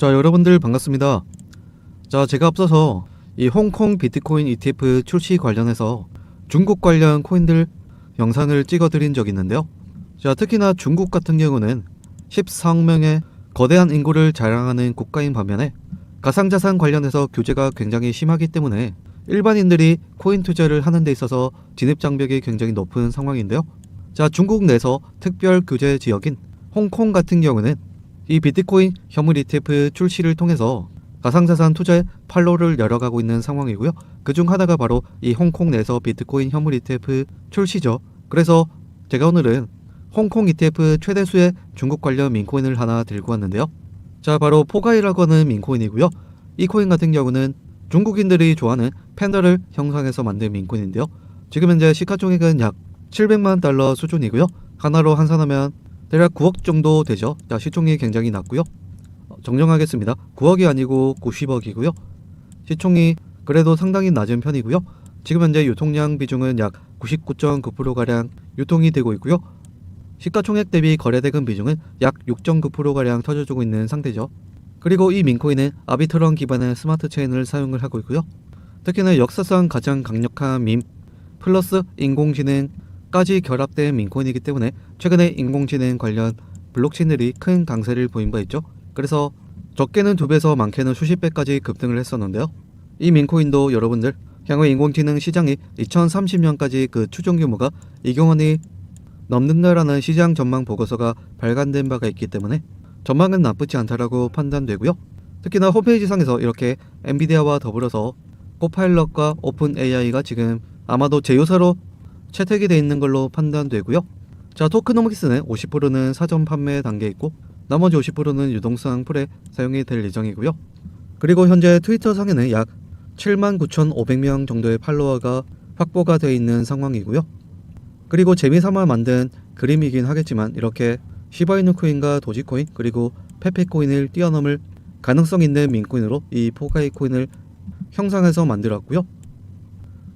자 여러분들 반갑습니다. 자 제가 앞서서 이 홍콩 비트코인 ETF 출시 관련해서 중국 관련 코인들 영상을 찍어드린 적이 있는데요. 자 특히나 중국 같은 경우는 14억 명의 거대한 인구를 자랑하는 국가인 반면에 가상자산 관련해서 규제가 굉장히 심하기 때문에 일반인들이 코인 투자를 하는 데 있어서 진입 장벽이 굉장히 높은 상황인데요. 자 중국 내에서 특별 규제 지역인 홍콩 같은 경우는 이 비트코인 현물 ETF 출시를 통해서 가상자산 투자에 팔로를 열어가고 있는 상황이고요. 그 중 하나가 바로 이 홍콩 내에서 비트코인 현물 ETF 출시죠. 그래서 제가 오늘은 홍콩 ETF 최대수의 중국 관련 민코인을 하나 들고 왔는데요. 자, 바로 포가이라고 하는 민코인이고요. 이 코인 같은 경우는 중국인들이 좋아하는 팬더를 형성해서 만든 민코인인데요. 지금 현재 시가총액은 약 700만 달러 수준이고요. 하나로 환산하면 대략 9억 정도 되죠. 자, 시총이 굉장히 낮고요. 어, 정정하겠습니다. 9억이 아니고 90억이고요. 시총이 그래도 상당히 낮은 편이고요. 지금 현재 유통량 비중은 약 99.9%가량 유통이 되고 있고요. 시가총액 대비 거래대금 비중은 약 6.9%가량 터져주고 있는 상태죠. 그리고 이 민코인은 아비트론 기반의 스마트 체인을 사용을 하고 있고요. 특히나 역사상 가장 강력한 밈 플러스 인공지능 까지 결합된 민코인이기 때문에 최근에 인공지능 관련 블록체인들이 큰 강세를 보인 바 있죠. 그래서 적게는 두 배에서 많게는 수십 배까지 급등을 했었는데요. 이 민코인도 여러분들 향후 인공지능 시장이 2030년까지 그 추정 규모가 2경 원이 넘는다라는 시장 전망 보고서가 발간된 바가 있기 때문에 전망은 나쁘지 않다라고 판단되고요. 특히나 홈페이지 상에서 이렇게 엔비디아와 더불어서 코파일럿과 오픈 AI가 지금 아마도 제휴사로 채택이 돼 있는 걸로 판단되고요. 자, 토크노믹스는 50%는 사전 판매 단계에 있고 나머지 50%는 유동성 풀에 사용이 될 예정이고요. 그리고 현재 트위터 상에는 약 79,500명 정도의 팔로워가 확보가 되어 있는 상황이고요. 그리고 재미삼아 만든 그림이긴 하겠지만 이렇게 시바이누 코인과 도지코인 그리고 페페코인을 뛰어넘을 가능성 있는 민코인으로 이 포가이 코인을 형상해서 만들었고요.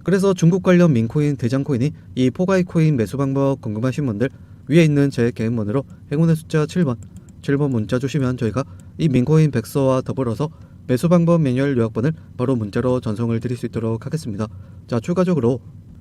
그래서 중국 관련 민코인 대장코인이 이 포가이 코인 매수 방법 궁금하신 분들 위에 있는 제 개인번호로 행운의 숫자 7번 7번 문자 주시면 저희가 이 민코인 백서와 더불어서 매수 방법 매뉴얼 요약본을 바로 문자로 전송을 드릴 수 있도록 하겠습니다. 자 추가적으로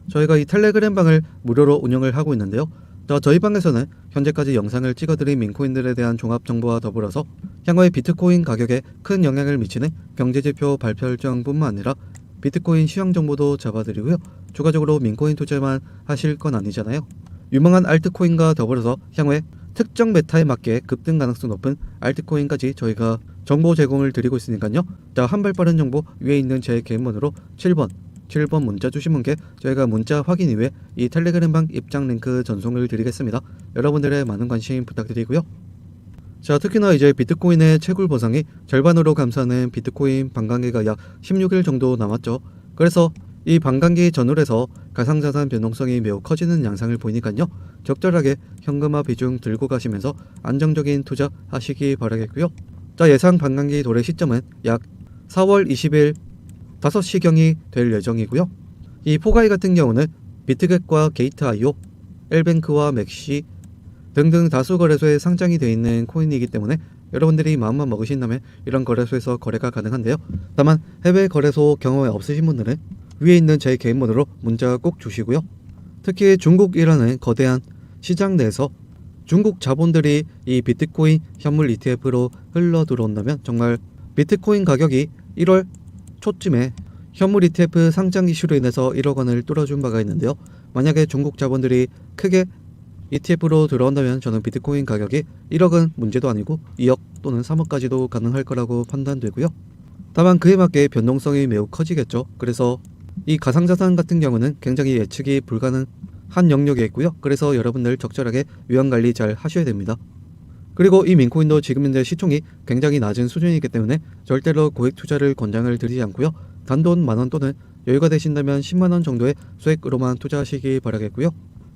저희가 이 텔레그램 방을 무료로 운영을 하고 있는데요. 자, 저희 방에서는 현재까지 영상을 찍어드린 민코인들에 대한 종합 정보와 더불어서 향후의 비트코인 가격에 큰 영향을 미치는 경제지표 발표 일정뿐만 아니라 비트코인 시황 정보도 잡아드리고요. 추가적으로 민코인 투자만 하실 건 아니잖아요. 유망한 알트코인과 더불어서 향후에 특정 메타에 맞게 급등 가능성 높은 알트코인까지 저희가 정보 제공을 드리고 있으니까요. 자, 한 발 빠른 정보 위에 있는 제 개인번호로 7번 7번 문자 주신 분께 저희가 문자 확인 이후에 이 텔레그램 방 입장 링크 전송을 드리겠습니다. 여러분들의 많은 관심 부탁드리고요. 자, 특히나 이제 비트코인의 채굴 보상이 절반으로 감소하는 비트코인 반감기가 약 16일 정도 남았죠. 그래서 이 반감기 전후에서 가상자산 변동성이 매우 커지는 양상을 보이니까요. 적절하게 현금화 비중 들고 가시면서 안정적인 투자 하시기 바라겠고요. 자, 예상 반감기 도래 시점은 약 4월 20일 5시경이 될 예정이고요. 이 포가이 같은 경우는 비트겟과 게이트.io, 엘뱅크와 맥시 등등 다수 거래소에 상장이 되어 있는 코인이기 때문에 여러분들이 마음만 먹으신다면 이런 거래소에서 거래가 가능한데요. 다만 해외 거래소 경험이 없으신 분들은 위에 있는 제 개인 번호로 문자 꼭 주시고요. 특히 중국이라는 거대한 시장 내에서 중국 자본들이 이 비트코인 현물 ETF로 흘러 들어온다면 정말 비트코인 가격이 1월 초쯤에 현물 ETF 상장 이슈로 인해서 1억 원을 뚫어준 바가 있는데요. 만약에 중국 자본들이 크게 ETF로 들어온다면 저는 비트코인 가격이 1억은 문제도 아니고 2억 또는 3억까지도 가능할 거라고 판단되고요. 다만 그에 맞게 변동성이 매우 커지겠죠. 그래서 이 가상자산 같은 경우는 굉장히 예측이 불가능한 영역에 있고요. 그래서 여러분들 적절하게 위험 관리 잘 하셔야 됩니다. 그리고 이 민코인도 지금 현재 시총이 굉장히 낮은 수준이기 때문에 절대로 고액 투자를 권장을 드리지 않고요. 단돈 만원 또는 여유가 되신다면 10만원 정도의 수익으로만 투자하시기 바라겠고요.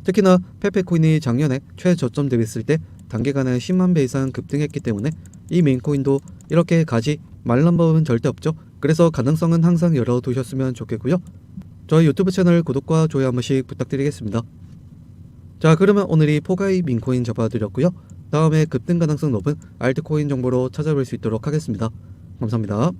특히나 페페코인이 작년에 최저점 대비했을 때 단기간에 10만 배 이상 급등했기 때문에 이 민코인도 이렇게 가지 말란 법은 절대 없죠. 그래서 가능성은 항상 열어두셨으면 좋겠고요. 저희 유튜브 채널 구독과 좋아요 한 번씩 부탁드리겠습니다. 자 그러면 오늘 이 포가이 민코인 잡아드렸고요. 다음에 급등 가능성 높은 알트코인 정보로 찾아뵐 수 있도록 하겠습니다. 감사합니다.